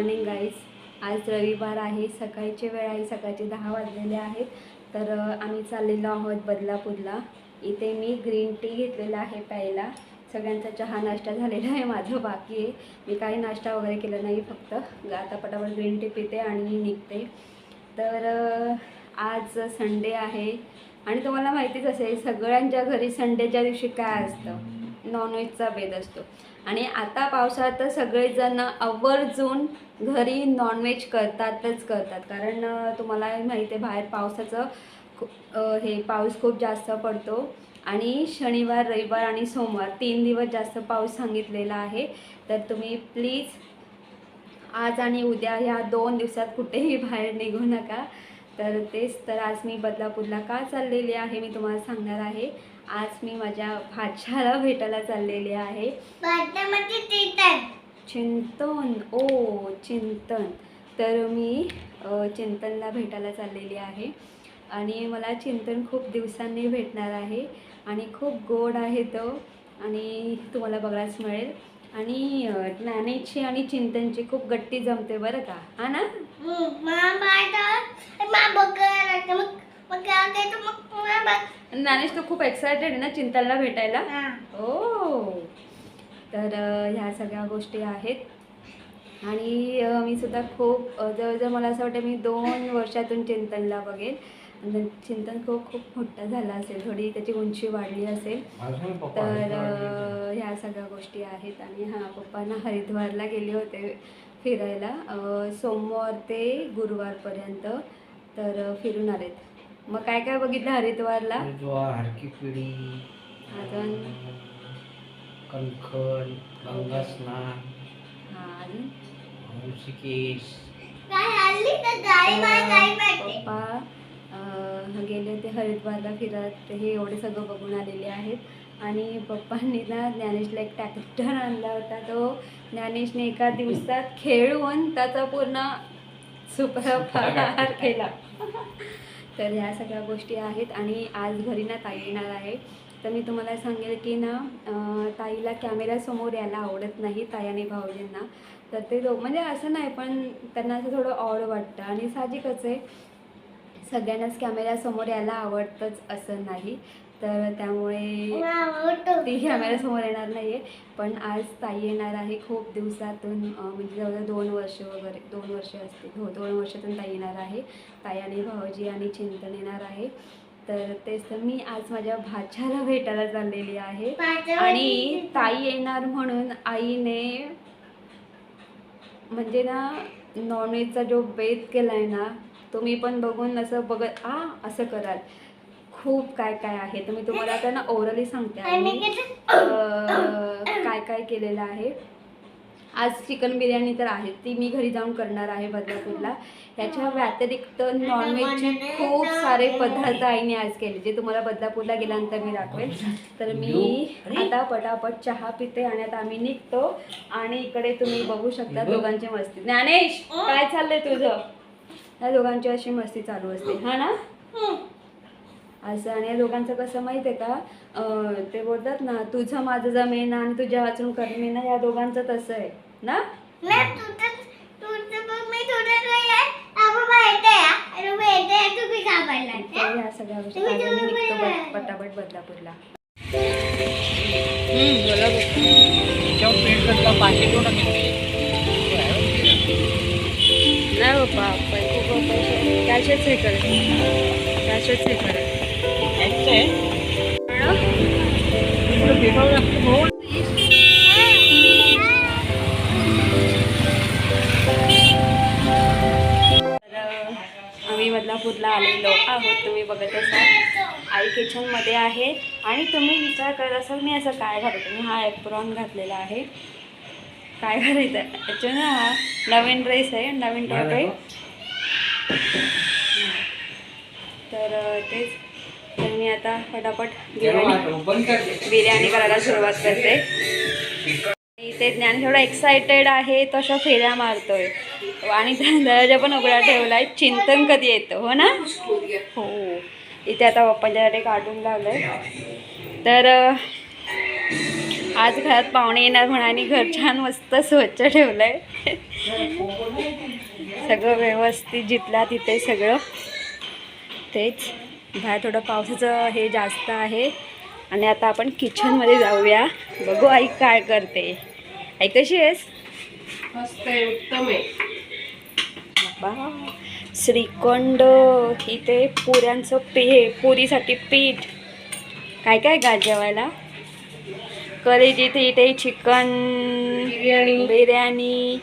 Morning guys आज रविवार आहे सकाळची वेळ आहे सकाळचे दहा वाजलेले आहेत. तर आम्ही चाललेलो आहोत बदलापूरला. इथे मी ग्रीन टी घेतलेला आहे प्यायला. सगळ्यांचा चहा नाश्ता झालेला आहे माझं बाकी आहे. मी काही नाश्ता वगैरे केला नाही फक्त. आता पटापट ग्रीन टी पिते आणि निघते. तर आज संडे आहे. आणि तुम्हाला माहितीच असेल सगळ्यांच्या घरी संडेच्या दिवशी काय असतं? नॉनव्हेजचा बेद असतो. आणि आता पावसाळ्यात तर सगळेजण आवर्जून घरी नॉनव्हेज करतातच करतात. कारण तुम्हाला माहिती आहे बाहेर पावसाचं हे पाऊस खूप जास्त पडतो. आणि शनिवार रविवार आणि सोमवार तीन दिवस जास्त पाऊस सांगितलेला आहे. तर तुम्ही प्लीज आज आणि उद्या ह्या दोन दिवसात कुठेही बाहेर निघू नका. तर तेच तर आज मी बदलापूरला का चाललेली आहे मी तुम्हाला सांगणार आहे. आज मी माझ्या भाच्याला भेटायला चाललेली आहे. चिंतन. ओ चिंतन. तर मी चिंतनला भेटायला चाललेली आहे. आणि मला चिंतन खूप दिवसांनी भेटणार आहे. आणि खूप गोड आहे तो. आणि तुम्हाला बघायलाच मिळेल. आणि ज्ञानेची आणि चिंतनची खूप गट्टी जमते बरं का. हा ना? ज्ञानेश तो खूप एक्सायटेड आहे ना चिंतनला भेटायला. हा. हो. तर ह्या सगळ्या गोष्टी आहेत. आणि मी सुद्धा खूप जवळजवळ मला असं वाटतं मी दोन वर्षातून चिंतनला बघेल चिंतन खूप खूप मोठा झाला असेल थोडी त्याची उंची वाढली असेल तर ह्या सगळ्या गोष्टी आहेत. आणि हां पप्पांना हरिद्वारला गेले होते फिरायला. सोमवार ते गुरुवारपर्यंत तर फिरून आलेत मग काय काय बघितलं हरिद्वारला? हरकी पिढी अजून? कणखण गंगा स्नान हां अजून? ऋषिकेश. पप्पा अं, गेले होते हरिद्वारला फिरत हे एवढे सगळं बघून आलेले आहेत. आणि पप्पांनी ना ज्ञानेशला एक ट्रॅक्टर आणला होता. तो ज्ञानेशने एका दिवसात खेळून त्याचा पूर्ण सुप्रभार केला. तर ह्या सगळ्या गोष्टी आहेत आणि आज घरी ना ताई येणार आहे. तर मी तुम्हाला सांगेल की ना ताईला कॅमेऱ्यासमोर यायला आवडत नाही ताई आणि भाऊजींना. तर ते दो म्हणजे असं नाही पण त्यांना असं थोडं ऑड वाटतं. आणि साहजिकच आहे सगळ्यांनाच कॅमेऱ्यासमोर यायला आवडतंच असं नाही. तर त्यामुळे ती कॅमेऱ्यासमोर येणार नाही आहे पण आज ताई येणार आहे खूप दिवसातून म्हणजे जवळजवळ दोन वर्ष वगैरे दोन वर्ष असतील. हो दोन वर्षातून ताई येणार आहे. ताई आणि भाऊजी आणि चिंतन येणार आहे. तर तेच तर मी आज माझ्या भाच्याला भेटायला चाललेली आहे. आणि ताई येणार म्हणून आईने म्हणजे ना नॉनव्हेजचा जो बेत केला आहे ना तो मी पण बघून असं बघत आ असं कराल. खूप काय काय आहे तर मी तुम्हाला आता ना ओरली सांगते आणि काय काय केलेलं आहे. आज चिकन बिर्याणी तर आहे ती मी घरी जाऊन करणार आहे बदलापूरला. ह्याच्या व्यतिरिक्त नॉनव्हेजचे खूप सारे पदार्थ आईने आज केले जे तुम्हाला बदलापूरला गेल्यानंतर मी दाखवेल. तर मी आता पटापट चहा पिते आणि आता आम्ही निघतो. आणि इकडे तुम्ही बघू शकता दोघांची मस्ती. ज्ञानेश काय चाललंय तुझं? या दोघांची अशी मस्ती चालू असते हा ना. असं आणि या दोघांचं कसं माहिती आहे का ते बोलतात ना तुझं माझं जमेना आणि तुझ्या वाचून करणं या दोघांचं तसं आहे. ना? ह्या सगळ्या गोष्टी निघतो पटापट बदलापूरला. बोला नाही बाप्पा कॅशच हे करेल कॅशच हे करेल आम्ही बदलापूरला आलेलो आहोत. तुम्ही बघत असाल आई किचनमध्ये आहे. आणि तुम्ही विचार करत असाल मी असं काय घालतो? मी हा एप्रॉन घातलेला आहे. काय घालायचं? ॲक्च्युली हा नवीन ड्रेस आहे नवीन टॉप आहे तर अं, तेच तर मी आता पटापट बिर्याणी बिर्याणी करायला सुरुवात करते. इथे ज्ञान थोडा एक्सायटेड आहे तशा फेऱ्या मारतोय. आणि दरवाजा पण उघडा ठेवलाय. चिंतन कधी येतं हो ना? हो. इथे आता पप्पांच्यासाठी काढून लावलंय. तर आज घरात पाहुणे येणार म्हणाने घर छान मस्त स्वच्छ ठेवलंय. सगळं व्यवस्थित जिथला तिथे सगळं. तेच. बाहेर थोडं पावसाचं हे जास्त आहे. आणि आता आपण किचनमध्ये जाऊया. बघू आई काय करते. आई कशी आहेस? मस्त आहे उत्तम आहे. बा श्रीखंड इथे पुऱ्यांचं पे पुरीसाठी पीठ. काय काय गा जेवायला? कलेजी इथे इथे चिकन बिर्याणी. बिर्याणी.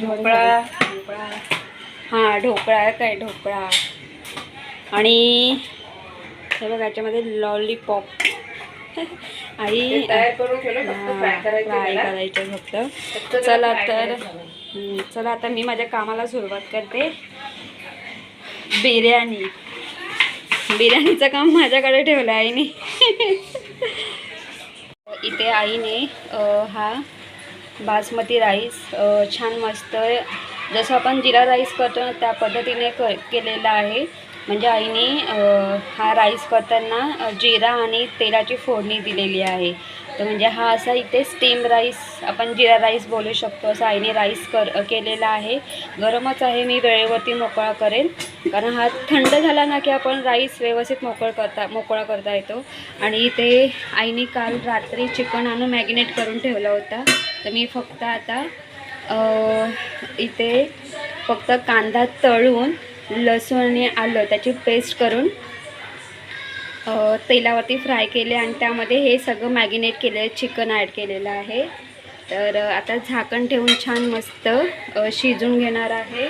ढोकळा. ढोकळा. हां ढोकळा काय ढोकळा? आणि हे बघ याच्यामध्ये लॉलीपॉप फक्त फ्राय करायचं फक्त. चला तर चला आता मी माझ्या कामाला सुरुवात करते. बिर्याणी. बिर्याणीचं काम माझ्याकडे ठेवलं आहे आईने. इथे आईने हा बासमती राईस छान मस्त जसं आपण जिरा राईस करतो ना त्या पद्धतीने क केलेला आहे. म्हणजे आईने हा राईस करताना जिरा आणि तेलाची फोडणी दिलेली आहे. तर म्हणजे हा असा इथे स्टीम राईस आपण जिरा राईस बोलू शकतो. असं आईने राईस कर केलेला आहे. गरमच आहे मी वेळेवरती मोकळा करेन. कारण हा थंड झाला ना की आपण राईस व्यवस्थित मोकळ करता मोकळा करता येतो. आणि इथे आईने काल रात्री चिकन आणून मॅगिनेट करून ठेवला होता. तर मी फक्त आता इथे फक्त कांदा तळून लसूण आणि आलं त्याची पेस्ट करून तेलावरती फ्राय केले आणि त्यामध्ये हे सगळं मॅगिनेट केलेलं चिकन ॲड केलेलं आहे. तर आता झाकण ठेवून छान मस्त शिजून घेणार आहे.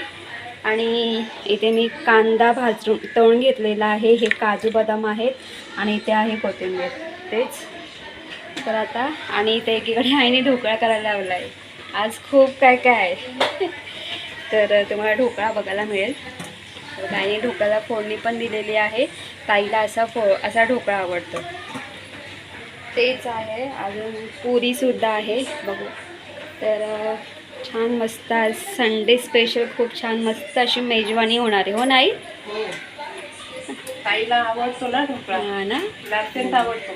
आणि इथे मी कांदा भाजून तळून घेतलेला आहे. हे काजू बदाम आहेत आणि इथे आहे कोथिंबीर. तेच. तर आता आणि इथे एकीकडे आईने ढोकळा करायला लावला आहे आज खूप काय काय आहे. तर तुम्हाला ढोकळा बघायला मिळेल. ताईने ढोकळ्याला फोडणी पण दिलेली आहे. ताईला असा फो असा ढोकळा आवडतो. तेच आहे. अजून पुरीसुद्धा आहे. बघू. तर छान मस्त आज संडे स्पेशल खूप छान मस्त अशी मेजवानी होणार आहे. हो नाही. ताईला आवडतो ना ढोकळा? हा ना? तिला अत्यंत आवडतो.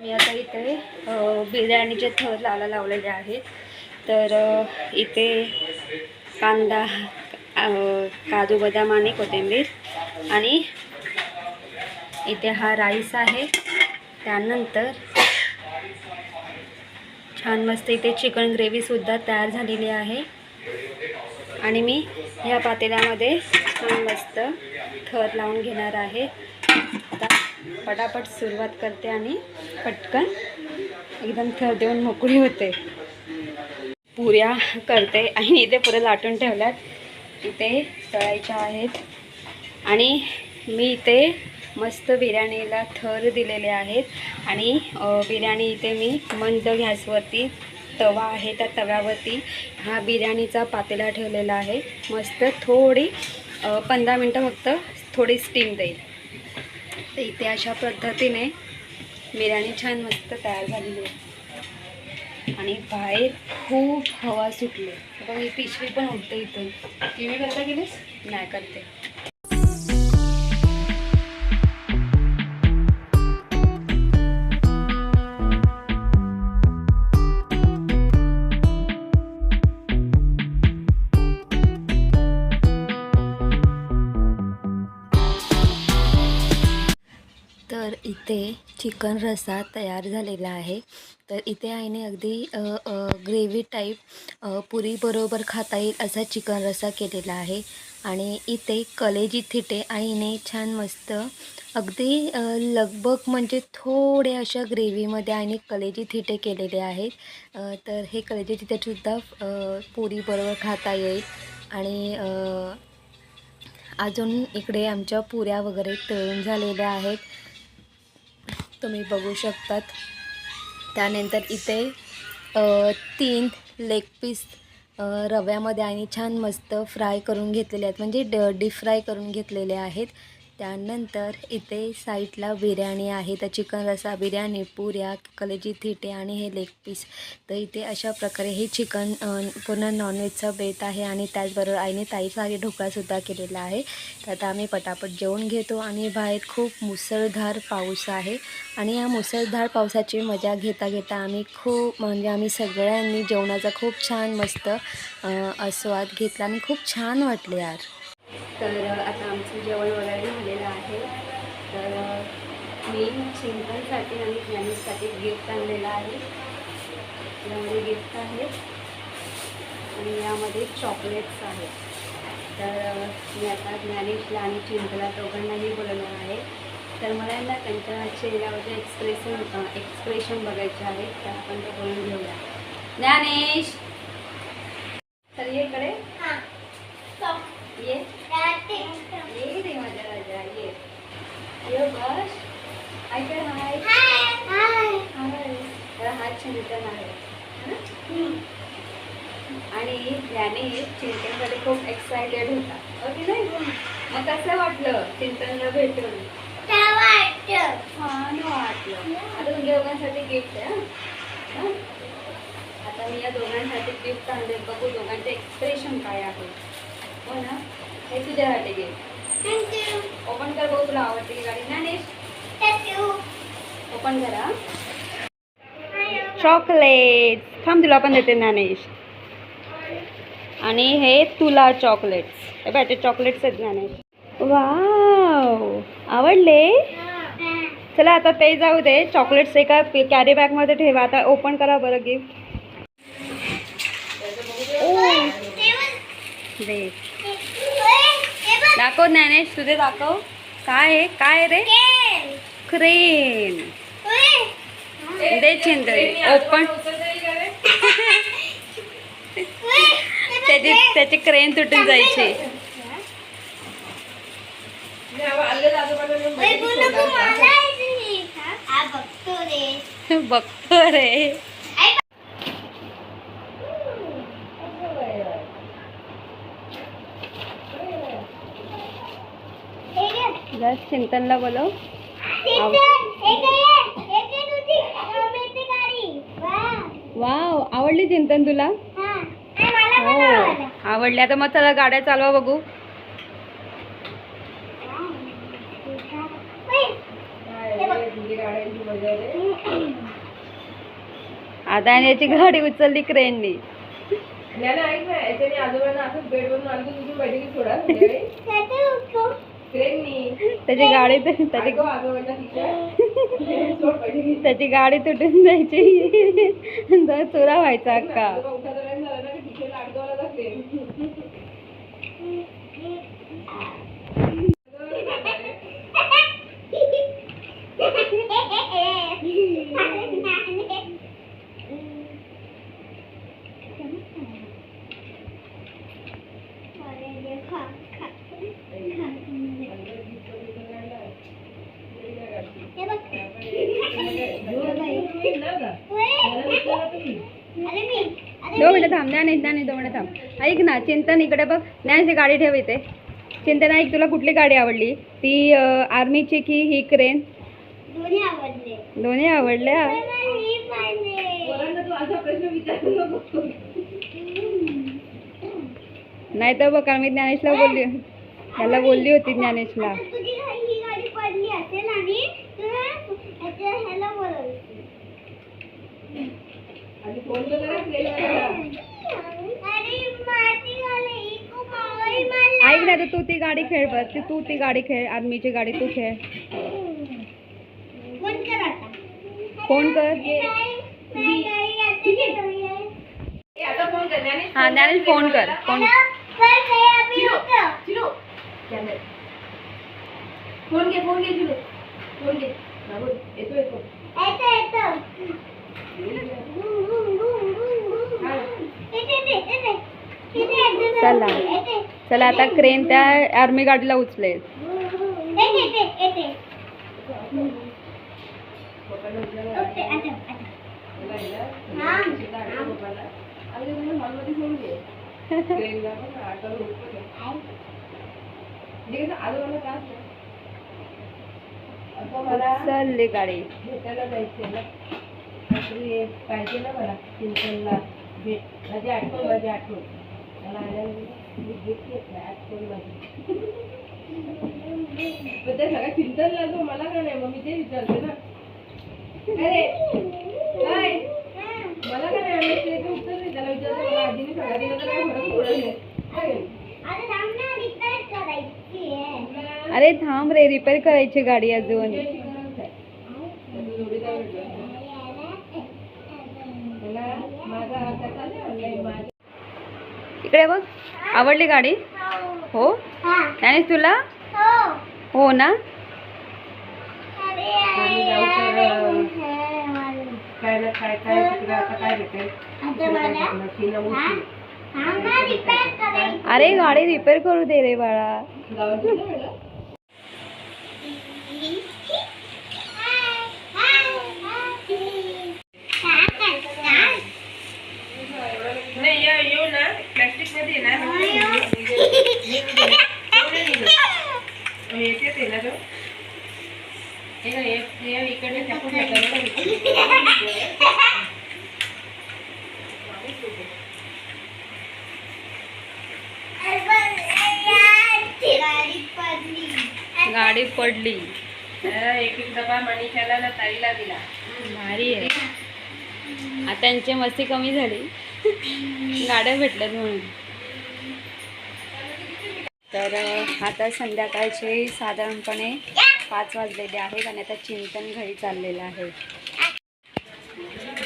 मी आता इथे बिर्याणीचे थर लावायला लावलेले आहेत. तर इथे कांदा काजू बदाम आणि कोथिंबीर. आणि इथे हा राईस आहे. त्यानंतर छान मस्त इथे चिकन ग्रेव्हीसुद्धा तयार झालेली आहे. आणि मी ह्या पातेल्यामध्ये छान मस्त थर लावून घेणार आहे. आता पटापट सुरुवात करते आणि पटकन एकदम थर देऊन मोकळी होते. पुऱ्या करते. आणि इथे पुऱ्या लाटून ठेवल्यात. इथे तळायच्या आहेत. आणि मी इथे मस्त बिर्याणीला थर दिलेले आहेत. आणि बिर्याणी इथे मी मंद गॅसवरती तवा आहे त्या तव्यावरती हा बिर्याणीचा पातेला ठेवलेला आहे. मस्त थोडी पंधरा मिनटं फक्त थोडी स्टीम देईल. तर इथे अशा पद्धतीने बिर्याणी छान मस्त तयार झालेली आहे. आणि बाहेर खूप हवा सुटली. बघ ही पिशवी पण उठते इथून. टी व्ही करता गेलीस? नाही करते. तर इथे चिकन रसा तयार झालेला आहे. तर इथे आईने अगदी ग्रेव्ही टाईप पुरीबरोबर खाता येईल असा चिकन रसा केलेला आहे. आणि इथे कलेजी थिटे आईने छान मस्त अगदी लगभग लगबग म्हणजे थोडे अशा ग्रेव्हीमध्ये आईने कलेजी थिटे केलेले आहेत. तर हे कलेजी थिटेसुद्धा पुरीबरोबर खाता येईल. आणि अजून इकडे आमच्या पुऱ्या वगैरे तळून झालेल्या आहेत. तुम्ही बघू शकतात. त्यानंतर इथे तीन लेग पीस रव्यामध्ये आणि छान मस्त फ्राय करून घेतलेले आहेत. म्हणजे ड डीप फ्राय करून घेतलेले आहेत. त्यानंतर इथे साईडला बिर्याणी आहे. तर चिकन रसा बिर्याणी पुऱ्या कलेजी थिटे आणि हे लेग पीस. तर इथे अशा प्रकारे हे चिकन पूर्ण नॉनव्हेजचं बेत आहे आणि त्याचबरोबर आईने ताईसाठी ढोकळासुद्धा केलेला आहे. तर आता आम्ही पटापट जेवण घेतो आणि बाहेर खूप मुसळधार पाऊस आहे. आणि या मुसळधार पावसाची मजा घेता घेता आम्ही खूप म्हणजे आम्ही सगळ्यांनी जेवणाचा खूप छान मस्त आस्वाद घेतला. आणि खूप छान वाटले यार. तर आता आमचं जेवण वगैरे झालेलं आहे. तर मी चिंतनसाठी आणि ज्ञानीसाठी गिफ्ट आणलेलं आहे. यामध्ये गिफ्ट आहे आणि यामध्ये चॉकलेट्स आहेत. तर मी आता ज्ञानेशला आणि चिंतला दोघांनाही बोलवणार आहे. तर मला यांना ना त्यांच्या चेहऱ्यावरचे एक्सप्रेशन एक्सप्रेशन बघायचे आहे. तर आपण ते बोलून घेऊया. ज्ञानेश! तर ये इकडे हा. Stop. ये राहते. ये रे माझा राजा ये ये बस ऐकर हाय Hi. Hi. हाय तर हा चिंतन आहे है ना? आणि त्याने चिंतनकडे खूप एक्सायटेड होता ओके नाही मग कसं वाटलं चिंतनला भेटून? छान वाटलं. आता तुमच्या दोघांसाठी गिफ्ट आहे? आता मी या दोघांसाठी गिफ्ट आणले बघू दोघांचे एक्सप्रेशन काय आहे. हो ना? हे तुझ्यासाठी गिफ्ट. ओपन कर बघू तुला आवडते की गाडी. ज्ञानेश. ओपन करा. चॉकलेट थांब तुला पण देते ज्ञानेश. आणि हे तुला चॉकलेट्स हे ते चॉकलेट्स आहेत ज्ञानेश वाव आवडले. चला आता ते जाऊ दे चॉकलेट्स एका कॅरी बॅगमध्ये ठेवा आता ओपन करा बरं गिफ्ट बघ. दाखव ज्ञानेश तुझे दाखव काय काय रे. क्रेन. दे चिंतन ओपन. त्याची त्याची क्रेन तुटून जायची बोलू. हा, बघतो रे. हे. जस्ट चिंतनला बोलव हे हे. वाह. वाव आवडली चिंतन तुला हा. आणि मला पण हो आवडलं. आवडली आता मग चला गाड्या चालवा बघू. आता आणि याची गाडी उचलली क्रेननी त्याचे उठो. त्याची गाडी तर- त्याची गाडी तुटून जायची तर चुरा व्हायचा अक्का अरे देखा, खा, खा. हे बघ. अरे मी अरे दोन मिनिटं थांब ज्ञान ज्ञान दोन मिनिटं ना चिंतन इकडे बघ. ज्ञानची गाडी ठेव इथे. चिंतन ऐक तुला कुठली गाडी आवडली? ती आर्मीची की ही क्रेन? दोन्ही आवडले. दोन्ही आवडल्या ही? नाही तर बघ मी ज्ञानेशला बोलली त्याला बोलली होती ज्ञानेशला तुझी गाडी- ही गाडी पडली असेल आणि तुला ह्याच्या ह्याला बोलवलं अरे माती झाली इको मावळी मला ऐक ना तर तू ती गाडी खेळ बस ती तू ती गाडी खेळ आर्मीची गाडी तू खेळ फोन कर आता फोन कर नाही, नाही, नाही, आता घेऊया. हा ज्ञानेश फोन कर फोन हॅलो, पण ते आम्ही होतो. फोन घे फोन घे चिलो फोन घे हा, बोल. येतो येतो येतो, येतो. गुं, गुं, गुं, गुं, गुं. हा. येते, येते, येते. येते, येते, चला. चला आता क्रेन त्या आर्मी गाडीला उचलेल. हा. म्हणजे चालली गाडी. पाहिजे ना मला. माझी आठवण माझी आठवण. मला आल्यानंतर मी पण ते सगळं चिंतनला तो मला का नाही मग मी ते विचारते ना अरे काय मला का नाही आलं ते उत्तर नाही त्याला विचारतो मला आजीने सगळ्या दिलं तर काय फरक पडत नाही अरे थांब रे रिपेअर करायची गाडी अजून तुझ्याशी गरज आहे. तर तू जोडीदार भेटला. त्याला माझा त्याचा नाही आणलाय माझा इकडे बघ. आवडली गाडी? हो? त्याने तुला? हो ना? अरे अरे गाडी रिपेअर करू दे रे बाळा. नाही येऊ ना. गाडी पडली. एक एक डबा मनीषाला ना ताईला दिला भारी आहे. आता त्यांची मस्ती कमी झाली. गाड्या भेटल्यात म्हणून. तर आता संध्याकाळचे साधारणपणे पाच वाजलेले आहेत आणि आता चिंतन घरी चाललेलं आहे.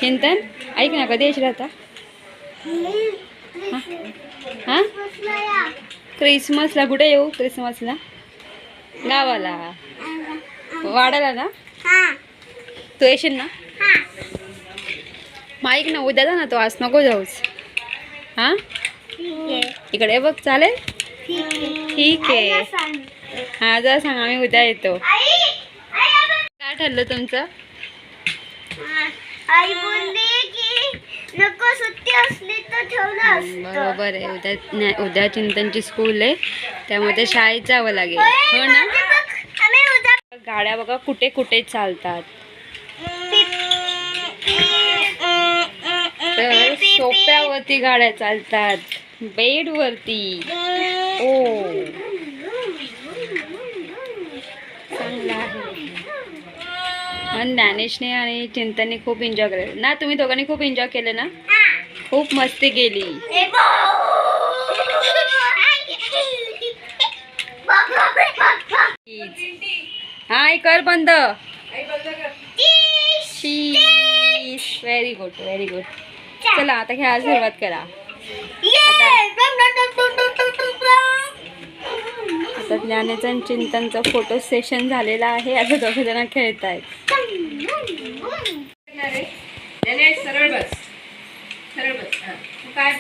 चिंतन? ऐक ना कधी येशील आता? हां? क्रिसमसला कुठे येऊ? क्रिसमसला? गावाला? वाड्याला ना? तू येशील ना? मग ऐक ना उद्या जा ना तो आज नको जाऊस. हां? इकडे बघ चालेल? ठीक आहे. हां जा सांग आम्ही उद्या येतो. काय ठरलं तुमचं? आई बोलली की नको सुट्टी असली तर ठेवलं बरोबर आहे. उद्या नाही, उद्या चिंतनची स्कूल आहे. त्यामुळे ते शाळेत जावं लागेल. हो ना? गाड्या बघा कुठे कुठे चालतात. तर सोप्यावरती गाड्या चालतात. बेडवरती. हो. ओ चांगला आहे. पण ज्ञानेशने आणि चिंतनने खूप एन्जॉय केलं. ना तुम्ही दोघांनी खूप एन्जॉय केलं ना? खूप मस्ती गेली हा कर बंद. व्हेरी गुड व्हेरी गुड चला आता खेळायला सुरुवात करा. आता ज्ञानेचं आणि चिंतनचं फोटो सेशन झालेलं आहे. आता दोघे जण खेळत आहेत रे त्याने सरळ बस. सरळ बस. तू काय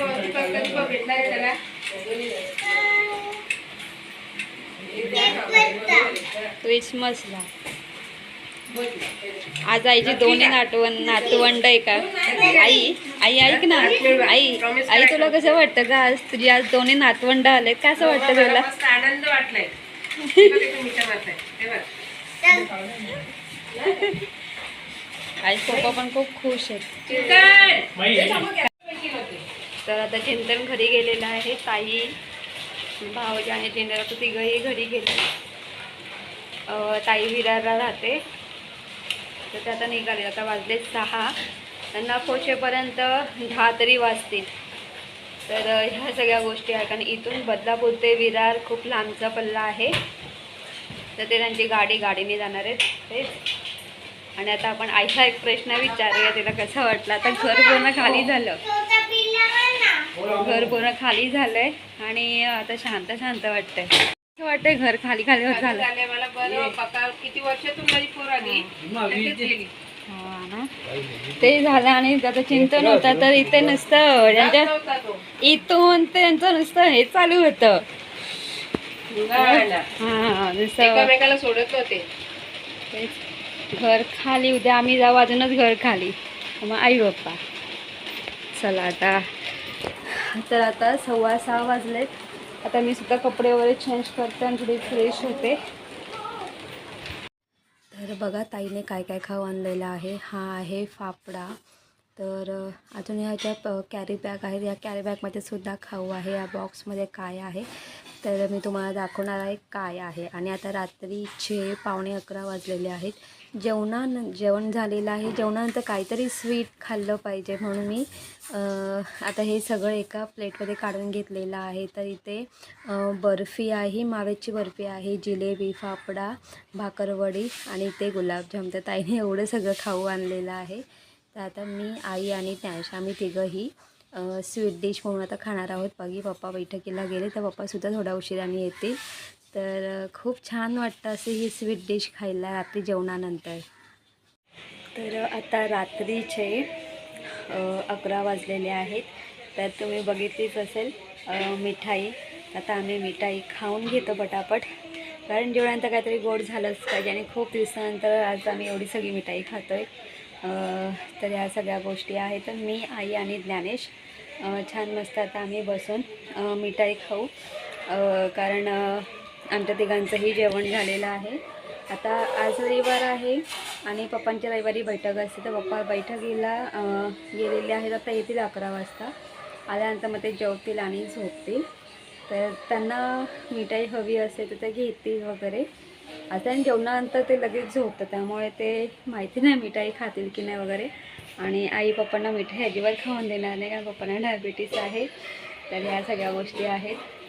त्याला? क्रिसमसला आज आईची दोन्ही नातवं नातवंड आहे का? आई आई ऐक ना. आई आई तुला कसं वाटतं का आज तुझी आज दोन्ही नातवंड आलेत. का असं वाटतं तुला? मस्त आनंद वाटलाय. हे. हे. आई पप्पा पण खूप खुश आहेत. चिंतन! तर आता चिंतन घरी गेलेलं आहे. ताई भावजी आणि चिंतन आता तिघही घरी गेले. अं, ताई विरारला राहते. तर ते आता निघाले. आता वाजले सहा. त्यांना पोचेपर्यंत दहा तरी वाजतील. तर ह्या सगळ्या गोष्टी आहेत. कारण इथून बदलापूर ते विरार खूप लांबचा पल्ला आहे. तर ते त्यांची गाडी गाडीने जाणार आहेत. तेच. आणि आता आपण आईला एक प्रश्न विचारूया. तिला कसा वाटला? आता घर पूर्ण खाली झालं. घर पूर्ण खाली झालंय. आणि आता शांत शांत वाटतंय. वाटतंय घर खाली खाली होत झालं. झालंय मला बरं पका किती वर्षातून माझी पोर आली? लगेच गेली. हा ना. ते झालं आणि आता चिंतन होतं तर इथे नुसतं त्यांच्या नव्हता तो. इथून त्यांचं नुसतं हे चालू होतं. गावाला. हा नुसतं एकामेकाला सोडत तेच. घर खाली उद्या आम्ही जाऊ अजूनच घर खाली. मग आई बाप्पा चला आता. तर आता सव्वा सहा वाजलेत. आता मी सुद्धा कपडे वगैरे चेंज करते आणि थोडी फ्रेश होते. तर बघा ताईने काय काय खाऊ आणलेलं आहे. हा आहे फाफडा. तर अजून ह्याच्या कॅरी बॅग आहेत या कॅरी बॅगमध्ये सुद्धा खाऊ आहे. या बॉक्समध्ये काय आहे? तर मी तुम्हाला दाखवणार आहे काय आहे. आणि आता रात्रीचे पावणे अकरा वाजलेले आहेत. जेवणान जेवण झालेलं आहे. जेवणानंतर काहीतरी स्वीट खाल्लं पाहिजे म्हणून मी आता हे सगळं एका प्लेटमध्ये काढून घेतलेलं आहे. तर इथे बर्फी आहे माव्याची बर्फी आहे जिलेबी फाफडा भाकरवडी आणि ते गुलाबजाम. तर ताईने एवढं सगळं खाऊ आणलेलं आहे. तर आता मी आई आणि ज्ञानेश आम्ही तिघंही स्वीट डिश म्हणून आता खाणार आहोत. बघी पप्पा बैठकीला गेले तर पप्पासुद्धा थोडा उशिराने येतील. तर खूप छान वाटतं असे ही स्वीट डिश खायला रात्री जेवणानंतर. तर आता रात्रीचे अकरा वाजलेले आहेत. तर तुम्ही बघितलीच असेल मिठाई. आता आम्ही मिठाई खाऊन घेतो पटापट. कारण जेवणानंतर काहीतरी गोड झालंच पाहिजे आणि खूप दिवसानंतर आज आम्ही एवढी सगळी मिठाई खातो आहे तर ह्या सगळ्या गोष्टी आहेत. तर मी आई आणि ज्ञानेश छान मस्त आता आम्ही बसून मिठाई खाऊ. कारण आमच्या तिघांचंही जेवण झालेलं आहे. आता आज रविवार आहे आणि पप्पांच्या रविवारी बैठक असते. तर पप्पा बैठकीला गेलेले आहेत आता येतील अकरा वाजता. आल्यानंतर मग ते जेवतील आणि झोपतील. तर त्यांना मिठाई हवी असेल तर ते घेतील वगैरे. आता आणि जेवणानंतर ते लगेच झोपतं त्यामुळे ते माहिती नाही मिठाई खातील की नाही वगैरे. आणि आई पप्पांना मिठाई अजिबात खाऊन देणार नाही कारण पप्पांना डायबिटीस आहे. तर ह्या सगळ्या गोष्टी आहेत.